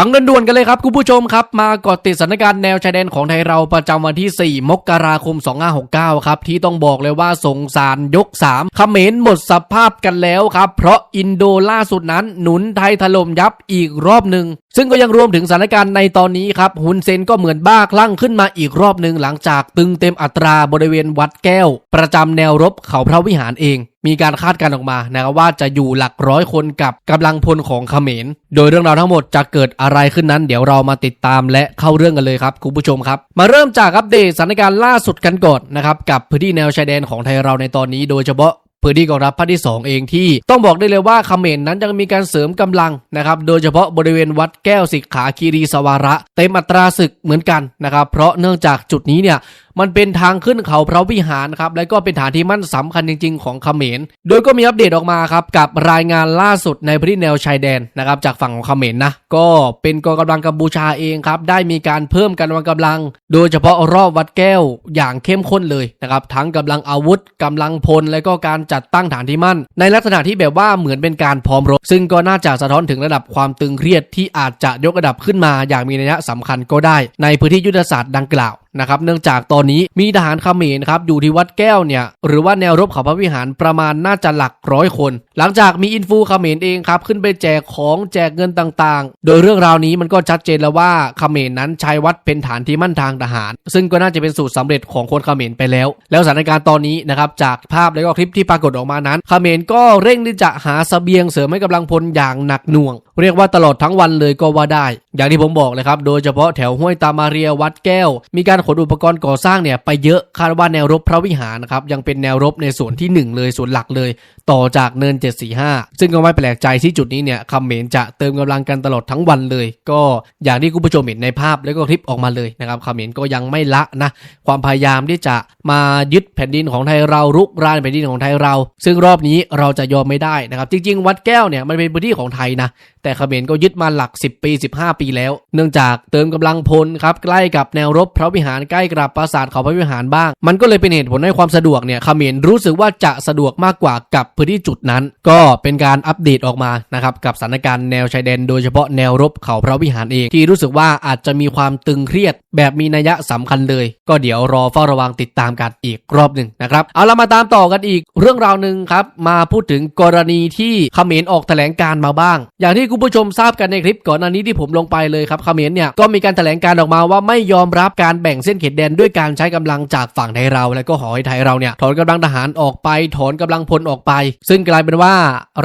ฟังด่วนๆกันเลยครับคุณผู้ชมครับ มากดติดสถานการณ์แนวชายแดนของไทยเราประจำวันที่ 4 มกราคม 2569 ครับ ที่ต้องบอกเลยว่าสงสารยก 3 เขมรหมดสภาพกันแล้วครับ เพราะอินโดล่าสุดนั้นหนุนไทยถล่มยับอีกรอบหนึ่งซึ่งก็ยังรวมถึงสถานการณ์ในตอนนี้ครับฮุนเซนก็เหมือนบ้าคลั่งขึ้นมาอีกรอบหนึ่งหลังจากตึงเต็มอัตราบริเวณวัดแก้ว ประจำแนวรบเขาพระวิหารเอง มีการคาดการณ์ออกมานะครับว่าจะอยู่หลักร้อยคนกับกำลังพลของเขมร โดยเรื่องราวทั้งหมดจะเกิดอะไรขึ้นนั้น เดี๋ยวเรามาติดตามและเข้าเรื่องกันเลยครับคุณผู้ชมครับ มาเริ่มจากอัปเดตสถานการณ์ล่าสุดกันก่อนนะครับกับพื้นที่แนวชายแดนของไทยเราในตอนนี้ โดยเฉพาะ พื้นที่กองทัพภาคที่ 2 เองที่ต้องบอกได้เลยว่าเขมรนั้นยังมีการเสริมกำลังนะครับโดยเฉพาะบริเวณวัดแก้วสิกขาคีรีสวาระ เต็มอัตราศึกเหมือนกันนะครับเพราะเนื่องจากจุดนี้เนี่ย มันเป็นทางขึ้นเขาพระวิหารครับและก็เป็นฐานที่มั่นสำคัญจริง ๆ ของเขมร โดยก็มีอัปเดตออกมาครับกับรายงานล่าสุดในพื้นที่แนวชายแดนนะครับจากฝั่งของเขมรนะก็เป็นกองกำลังกัมพูชาเองครับได้มีการเพิ่มกำลังกำลัง โดยเฉพาะรอบวัดแก้วอย่างเข้มข้นเลยนะครับทั้งกำลังอาวุธกำลังพลและก็การจัดตั้งฐานที่มั่น ในลักษณะที่แบบว่าเหมือนเป็นการพร้อมรบซึ่งก็น่าจะสะท้อนถึงระดับความตึงเครียดที่อาจจะยกระดับขึ้นมาอย่างมีนัยสำคัญก็ได้ ในพื้นที่ยุทธศาสตร์ดังกล่าวนะครับเนื่องจากตอนนี้มีทหารเขมรครับอยู่ที่วัดแก้วเนี่ยหรือว่าแนวรบเขาพระวิหารประมาณน่าจะหลักร้อยคน หลังจากมีอินฟูเขมรเองครับขึ้นไปแจกของแจกเงินต่างๆ โดยเรื่องราวนี้มันก็ชัดเจนแล้วว่าเขมรนั้นใช้วัดเป็นฐานที่มั่นทางทหาร ซึ่งก็น่าจะเป็นสูตรสำเร็จของคนเขมรไปแล้ว แล้วสถานการณ์ตอนนี้นะครับจากภาพและก็คลิปที่ปรากฏออกมานั้นเขมรก็เร่งที่จะหาเสบียงเสริมให้กำลังพลอย่างหนักหน่วง เรียกว่าตลอดทั้งวันเลยก็ว่าได้ อย่างที่ผมบอกเลยครับโดยเฉพาะแถวห้วยตามาเรียวัดแก้ว มีการขนอุปกรณ์ก่อสร้างเนี่ยไปเยอะคาดว่าแนวรบพระวิหารนะครับยังเป็นแนวรบในส่วนที่ 1 เลยส่วนหลักเลย ต่อจากเนิน 745 ซึ่งก็ไม่แปลกใจที่จุดนี้เนี่ยคำเขมรจะเติมกำลังกันตลอดทั้งวันเลย ก็อย่างที่คุณผู้ชมเห็นในภาพแล้วก็คลิปออกมาเลยนะครับคำเขมรก็ยังไม่ละนะความพยายามที่จะมายึดแผ่นดินของไทยเรารุกรานแผ่นดินของไทยเรา ซึ่งรอบนี้เราจะยอมไม่ได้นะครับจริง ๆ วัดแก้วเนี่ยมันเป็นพื้นที่ของไทยนะแต่เขมรก็ยึดมาหลัก 10 ปี 15 ปีแล้ว เนื่องจากเติมกำลังพลครับใกล้กับแนวรบพระวิหารใกล้กับปราสาทเขาพระวิหารบ้าง มันก็เลยเป็นเหตุผลให้ความสะดวกเนี่ยเขมรรู้สึกว่าจะสะดวกมากกว่ากับพื้นที่จุดนั้น ก็เป็นการอัปเดตออกมานะครับกับสถานการณ์แนวชายแดนโดยเฉพาะแนวรบเขาพระวิหารเองที่รู้สึกว่าอาจจะมีความตึงเครียด แบบมีนัยสำคัญเลย ก็เดี๋ยวรอเฝ้าระวังติดตามกันอีกรอบหนึ่งนะครับเอาละมาตามต่อกันอีกเรื่องราวหนึ่งครับมาพูดถึงกรณีที่เขมรออกแถลงการมาบ้าง อย่างที่คุณผู้ชมทราบกันในคลิปก่อนหน้านี้ที่ผมลงไปเลยครับเขมรเนี่ยก็มีการแถลงการออกมาว่าไม่ยอมรับการแบ่งเส้นเขตแดนด้วยการใช้กำลังจากฝั่งไทยเรา และก็ขอให้ไทยเราเนี่ยถอนกำลังทหารออกไปถอนกำลังพลออกไป ซึ่งกลายเป็นว่า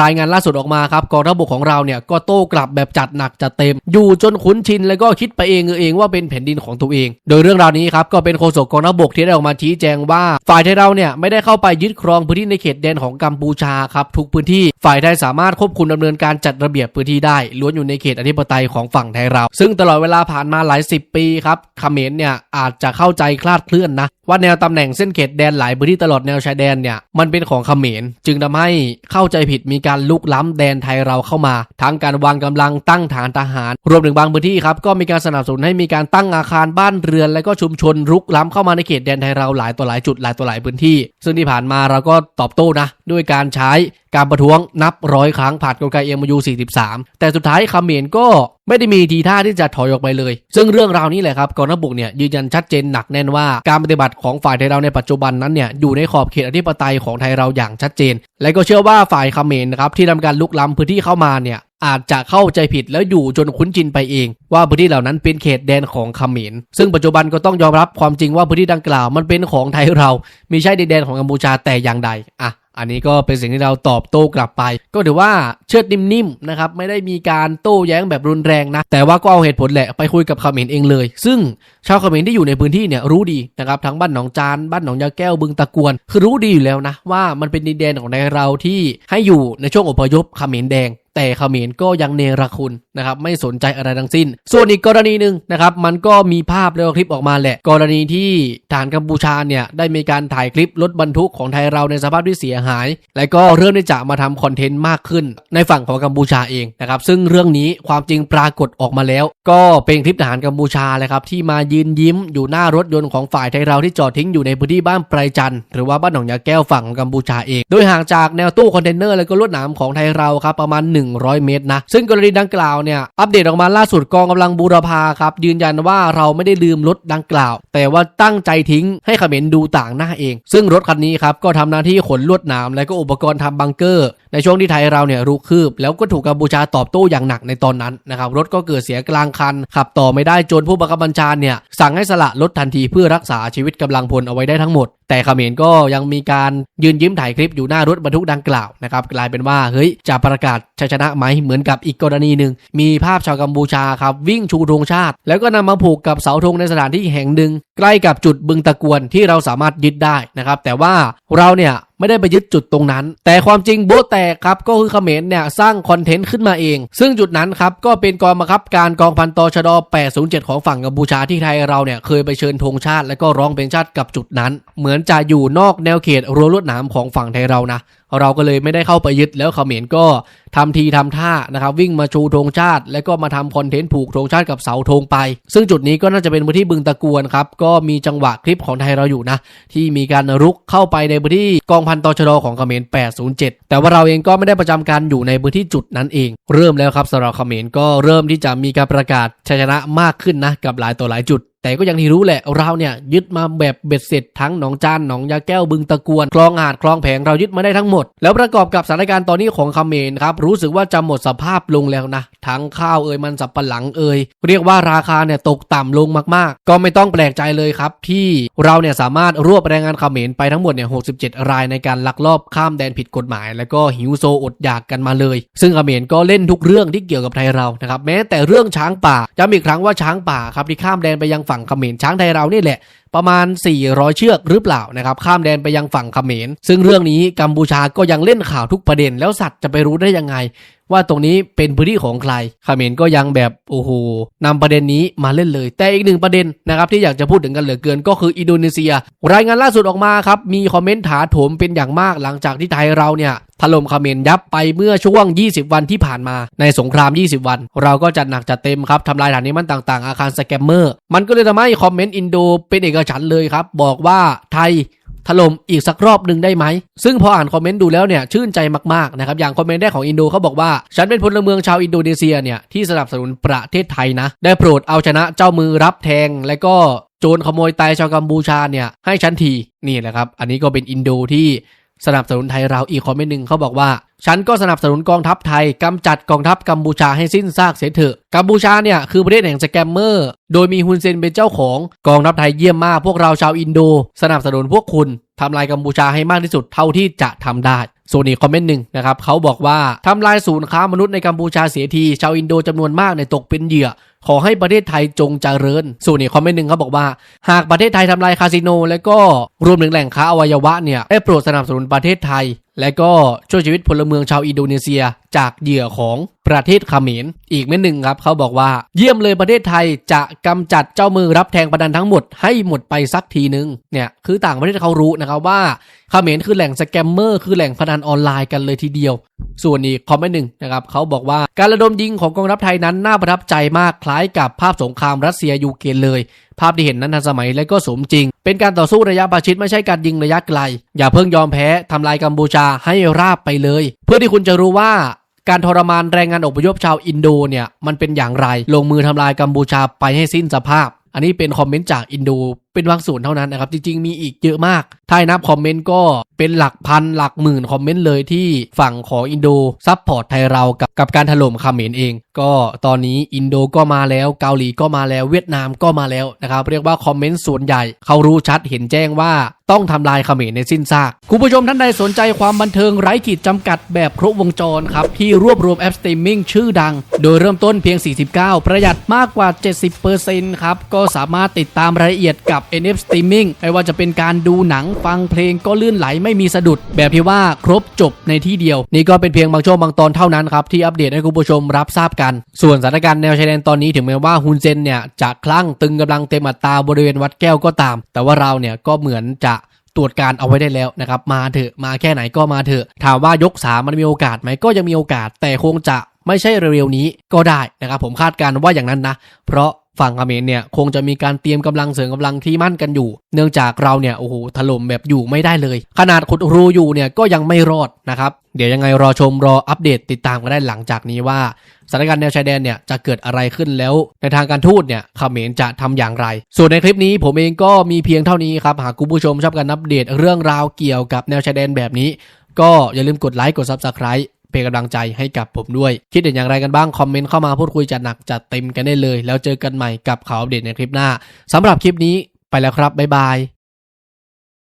รายงานล่าสุดออกมาครับกองทัพบกของเราเนี่ยก็โต้กลับแบบจัดหนักจัดเต็ม อยู่จนคุ้นชินแล้วก็คิดไปเองเออเองว่าเป็นแผ่นดินของตัวเอง โดยเรื่องราวนี้ครับก็เป็นโฆษกกองทัพบกที่ได้ออกมาชี้แจงว่า ฝ่ายไทยเราเนี่ยไม่ได้เข้าไปยึดครองพื้นที่ในเขตแดนของกัมพูชาครับทุกพื้นที่ฝ่ายไทยสามารถควบคุมดำเนินการจัดระเบียบพื้นที่ได้ล้วนอยู่ในเขตอธิปไตยของฝั่งไทยเรา ซึ่งตลอดเวลาผ่านมาหลายสิบปีครับเขมรเนี่ยอาจจะเข้าใจคลาดเคลื่อนนะ ว่าแนวตำแหน่งเส้นเขตแดนหลายพื้นที่ตลอดแนวชายแดนเนี่ยมันเป็นของเขมร จึงทำให้เข้าใจผิดมีการลุกล้ำแดนไทยเราเข้ามา ทั้งการวางกำลังตั้งฐานทหาร รวมถึงบางพื้นที่ครับก็มีการสนับสนุนให้มีการตั้งอาคารบ้านเรือน และก็ชุมชนรุกล้ำเข้ามาในเขตแดนไทยเราหลายต่อหลายจุดหลายต่อหลายพื้นที่ ซึ่งที่ผ่านมาเราก็ตอบโต้นะด้วยการใช้ การประท้วงนับร้อยครั้งผ่านกลไกเอ็มยู43 แต่สุดท้ายเขมรก็ไม่ได้มีทีท่าที่จะถอยออกไปเลย ซึ่งเรื่องราวนี้แหละครับกองทัพบกเนี่ยยืนยันชัดเจนหนักแน่นว่าการปฏิบัติของฝ่ายไทยเราในปัจจุบันนั้นเนี่ยอยู่ในขอบเขตอธิปไตยของไทยเราอย่างชัดเจน และก็เชื่อว่าฝ่ายเมรนะครับที่ทำการลุกล้ำพื้นที่เข้ามาเนี่ย อาจจะเข้าใจผิดแล้วอยู่จนคุ้นชินไปเอง ว่าพื้นที่เหล่านั้นเป็นเขตแดนของเขมรซึ่งปัจจุบันก็ต้องยอมรับความจริงว่าพื้นที่ดังกล่าวมันเป็นของไทยเราไม่ใช่ดินแดนของกัมพูชาแต่อย่างใดอะอันนี้ก็เป็นสิ่งที่เราตอบโต้กลับไป ก็ถือว่าเชิดนิ่มๆนะครับไม่ได้มีการโต้แย้งแบบรุนแรงนะ แต่ว่าก็เอาเหตุผลแหละไปคุยกับเขมรเองเลย ซึ่งชาวเขมรที่อยู่ในพื้นที่เนี่ยรู้ดีนะครับทั้งบ้านหนองจานบ้านหนองยาแก้วบึงตะกวน คือรู้ดีอยู่แล้วนะว่ามันเป็นดินแดนของในเราที่ให้อยู่ในช่วงอพยพเขมรแดง แต่เขมรก็ยังเนรคุณนะครับไม่สนใจอะไรทั้งสิ้น ส่วนอีกกรณีหนึ่งนะครับมันก็มีภาพแล้วคลิปออกมาแหละ กรณีที่ฐานกัมพูชาเนี่ยได้มีการถ่ายคลิปรถบรรทุกของไทยเราในสภาพที่เสียหาย และก็เริ่มที่จะมาทำคอนเทนต์มากขึ้น ในฝั่งของกัมพูชาเองนะครับซึ่งเรื่องนี้ความจริงปรากฏออกมาแล้ว ก็เป็นคลิปทหารกัมพูชาเลยครับที่มายืนยิ้มอยู่หน้ารถยนต์ของฝ่ายไทยเราที่จอดทิ้งอยู่ในพื้นที่บ้านไพรจันหรือว่าบ้านหนองยาแก้วฝั่งของกัมพูชาเอง โดยห่างจากแนวตู้คอนเทนเนอร์และก็ลวดหนามของไทยเราครับประมาณ100 เมตรนะ ซึ่งกรณีดังกล่าวเนี่ย อัปเดตออกมาล่าสุดกองกำลังบูรพาครับ ยืนยันว่าเราไม่ได้ลืมรถดังกล่าว แต่ว่าตั้งใจทิ้งให้เขมรดูต่างหน้าเอง ซึ่งรถคันนี้ครับ ก็ทำหน้าที่ขนลวดหนามและก็อุปกรณ์ทำบังเกอร์ ในช่วงที่ไทยเราเนี่ยรุกคืบ แล้วก็ถูกกัมพูชาตอบโต้อย่างหนักในตอนนั้นนะครับรถก็เกิดเสียกลางคัน ขับต่อไม่ได้จนผู้บังคับบัญชาเนี่ยสั่งให้สละรถทันทีเพื่อรักษาชีวิตกำลังพลเอาไว้ได้ทั้งหมดแต่เขมรก็ยังมีการยืนยิ้มถ่ายคลิปอยู่หน้ารถบรรทุกดังกล่าวนะครับกลายเป็นว่าเฮ้ยจะประกาศชนะไหมเหมือนกับอีกกรณีหนึ่งมีภาพชาวกัมพูชาครับวิ่งชูธงชาติ แล้วก็นำมาผูกกับเสาธงในสถานที่แห่งหนึ่ง ใกล้กับจุดบึงตะกวนที่เราสามารถยึดได้นะครับ แต่ว่าเราเนี่ยไม่ได้ไปยึดจุดตรงนั้น แต่ความจริงโบแตกครับ ก็คือเขมรเนี่ย สร้างคอนเทนต์ขึ้นมาเอง ซึ่งจุดนั้นครับ ก็เป็นกองบังคับการกองพันตชด 807 ของฝั่งกัมพูชาที่ไทยเราเนี่ย เคยไปเชิญธงชาติ และก็ร้องเพลงชาติกับจุดนั้น เหมือนจะอยู่นอกแนวเขตรั้วลวดหนามของฝั่งไทยเรานะ เราก็เลยไม่ได้เข้าไปยึดแล้วเขมรก็ทำทีทำท่านะครับวิ่งมาชูธงชาติ แล้วก็มาทำคอนเทนต์ผูกธงชาติกับเสาธงไป ซึ่งจุดนี้ก็น่าจะเป็นพื้นที่บึงตะกวนครับก็มีจังหวะคลิปของไทยเราอยู่นะ ที่มีการรุกเข้าไปในพื้นที่กองพันตชดของเขมร 807 แต่ว่าเราเองก็ไม่ได้ประจำการอยู่ในพื้นที่จุดนั้นเอง เริ่มแล้วครับสำหรับเขมรก็เริ่มที่จะมีการประกาศชัยชนะมากขึ้นนะกับหลายต่อหลายจุด แต่ก็อย่างที่รู้แหละเราเนี่ยยึดมาแบบเบ็ดเสร็จทั้งหนองจานหนองยาแก้วบึงตะกวนคลองหาดคลองแผงเรายึดมาได้ทั้งหมด แล้วประกอบกับสถานการณ์ตอนนี้ของคาเมรครับรู้สึกว่าจะหมดสภาพลงแล้วนะทั้งข้าวเอ่ยมันสับปะหลังเอ่ยเรียกว่าราคาเนี่ยตกต่ำลงมากๆ ก็ไม่ต้องแปลกใจเลยครับ ที่เราเนี่ยสามารถรวบแรงงานคาเมรไปทั้งหมดเนี่ย67 รายในการลักลอบข้ามแดนผิดกฎหมาย แล้วก็หิวโซอดอยากกันมาเลย ซึ่งคาเมรก็เล่นทุกเรื่องที่เกี่ยวกับไทยเรานะครับแม้แต่เรื่องช้างป่าย้ำอีกครั้งว่าช้างป่าครับที่ข้ามแดนไปยังฝั่งเขมรช้างไทยเรานี่แหละประมาณ 400 เชือกหรือเปล่านะครับข้ามแดนไปยังฝั่งเขมร ซึ่งเรื่องนี้กัมพูชาก็ยังเล่นข่าวทุกประเด็น แล้วสัตว์จะไปรู้ได้ยังไง ว่าตรงนี้เป็นพื้นที่ของใครเขมรก็ยังแบบโอ้โหนำประเด็นนี้มาเล่นเลย แต่อีกหนึ่งประเด็นนะครับที่อยากจะพูดถึงกันเหลือเกินก็คืออินโดนีเซีย รายงานล่าสุดออกมาครับมีคอมเมนต์ถาโถมเป็นอย่างมากหลังจากที่ไทยเราเนี่ยถล่มเขมรยับไปเมื่อช่วง 20 วันที่ผ่านมาในสงคราม 20 วัน เราก็จัดหนักจัดเต็มครับทำลายฐานนี้มันต่างๆ อาคารสแกมเมอร์ มันก็เลยทำให้คอมเมนต์อินโดเป็นเอกฉันเลยครับ บอกว่าไทยถล่มอีกสักรอบหนึ่งได้ไหม ซึ่งพออ่านคอมเมนต์ดูแล้วเนี่ยชื่นใจมากๆนะครับ อย่างคอมเมนต์แรกของอินโดเขาบอกว่า ฉันเป็นพลเมืองชาวอินโดนีเซียเนี่ยที่สนับสนุนประเทศไทยนะ ได้โปรดเอาชนะเจ้ามือรับแทง และก็โจรขโมยไตชาวกัมพูชาเนี่ยให้ฉันทีนี่แหละครับ อันนี้ก็เป็นอินโดที่ สนับสนุนไทยเราอีกคอมเมนต์หนึ่งเขาบอกว่า ฉันก็สนับสนุนกองทัพไทยกำจัดกองทัพกัมพูชาให้สิ้นซากเสียเถอะกัมพูชาเนี่ยคือประเทศแห่งสแกมเมอร์ โดยมีฮุนเซนเป็นเจ้าของกองทัพไทยเยี่ยมมากพวกเราชาวอินโด สนับสนุนพวกคุณทำลายกัมพูชาให้มากที่สุดเท่าที่จะทำได้ส่วนอีกคอมเมนต์หนึ่งนะครับเขาบอกว่าทำลายศูนย์ค้ามนุษย์ในกัมพูชาเสียที ชาวอินโดจำนวนมากในตกเป็นเหยื่อ ขอให้ประเทศไทยจงเจริญ ส่วนอีกคอมเมนต์หนึ่งเขาบอกว่า หากประเทศไทยทำลายคาสิโน และก็รวมถึงแหล่งค้าอวัยวะเนี่ยได้โปรดสนับสนุนประเทศไทย และก็ช่วยชีวิตพลเมืองชาวอินโดนีเซีย จากเหยื่อของประเทศเขมรอีกเม็ดหนึ่งครับเขาบอกว่า เยี่ยมเลยประเทศไทยจะกำจัดเจ้ามือรับแทงประดันทั้งหมดให้หมดไปสักทีนึงเนี่ยคือต่างประเทศเขารู้นะครับว่าเขมรคือแหล่งสแกมเมอร์คือแหล่งพนันออนไลน์กันเลยทีเดียว ส่วนอีกคอมเมนต์หนึ่งนะครับเขาบอกว่าการระดมยิงของกองทัพไทยนั้นน่าประทับใจมากคล้ายกับภาพสงครามรัสเซียยูเครนเลย ภาพที่เห็นนั้นทันสมัยและก็สมจริง เป็นการต่อสู้ระยะประชิดไม่ใช่การยิงระยะไกล อย่าเพิ่งยอมแพ้ทำลายกัมพูชาให้ราบไปเลย เพื่อที่คุณจะรู้ว่าการทรมานแรงงานอพยพชาวอินโดเนี่ยมันเป็นอย่างไร ลงมือทำลายกัมพูชาไปให้สิ้นสภาพ อันนี้เป็นคอมเมนต์จากอินโดเป็นบางส่วนเท่านั้นนะครับ จริง ๆ มีอีกเยอะมาก ถ้านับคอมเมนต์ก็เป็นหลักพันหลักหมื่นคอมเมนต์เลยที่ฝั่งของอินโดซับพอร์ตไทยเรากับกับการถล่มเมรเอง ก็ตอนนี้อินโดก็มาแล้วเกาหลีก็มาแล้วเวียดนามก็มาแล้วนะครับ เรียกว่าคอมเมนต์ส่วนใหญ่เขารู้ชัดเห็นแจ้งว่าต้องทำลายเขมรในสิ้นซาก คุณผู้ชมท่านใดสนใจความบันเทิงไร้ขีดจำกัดแบบครบวงจรครับ ที่รวบรวมแอปสตรีมมิ่งชื่อดัง โดยเริ่มต้นเพียง 49 ประหยัดมากกว่า 70%ครับ ก็สามารถติดตามรายละเอียดกับ NF Streaming ไม่ว่าจะเป็นการดูหนังฟังเพลงก็ลื่นไหลไม่มีสะดุด แบบที่ว่าครบจบในที่เดียว นี่ก็เป็นเพียงบางช่วงบางตอนเท่านั้นครับ ที่อัปเดตให้คุณผู้ชมรับทราบกัน ส่วนสถานการณ์แนวชายแดนตอนนี้ถึงแม้ว่าฮุนเซนเนี่ยจะคลั่งตึงกำลังเต็มอัตราบริเวณวัดแก้วก็ตาม แต่ว่าเราเนี่ยก็เหมือนจะตรวจการเอาไว้ได้แล้วนะครับมาเถอะมาแค่ไหนก็มาเถอะ ถามว่ายกสามมันมีโอกาสไหมก็ยังมีโอกาสแต่คงจะไม่ใช่เร็วๆนี้ก็ได้นะครับผมคาดการณ์ว่าอย่างนั้นนะ เพราะ ฝั่งเขมรเนี่ยคงจะมีการเตรียมกำลังเสริมกำลังที่มั่นกันอยู่ เนื่องจากเราเนี่ยโอ้โหถล่มแบบอยู่ไม่ได้เลย ขนาดขุดรูอยู่เนี่ยก็ยังไม่รอดนะครับเดี๋ยวยังไงรอชมรออัปเดตติดตามกันได้หลังจากนี้ว่าสถานการณ์แนวชายแดนเนี่ยจะเกิดอะไรขึ้นแล้ว ในทางการทูตเนี่ยเขมรจะทำอย่างไร ส่วนในคลิปนี้ผมเองก็มีเพียงเท่านี้ครับหากคุณผู้ชมชอบการอัปเดตเรื่องราวเกี่ยวกับแนวชายแดนแบบนี้ ก็อย่าลืมกดไลค์กด Subscribe เป็นกำลังใจให้กับผมด้วย คิดเห็นอย่างไรกันบ้าง คอมเมนต์เข้ามาพูดคุยจัดหนักจัดเต็มกันได้เลย แล้วเจอกันใหม่กับข่าวอัปเดตในคลิปหน้าสำหรับคลิปนี้ไปแล้วครับบ๊ายบาย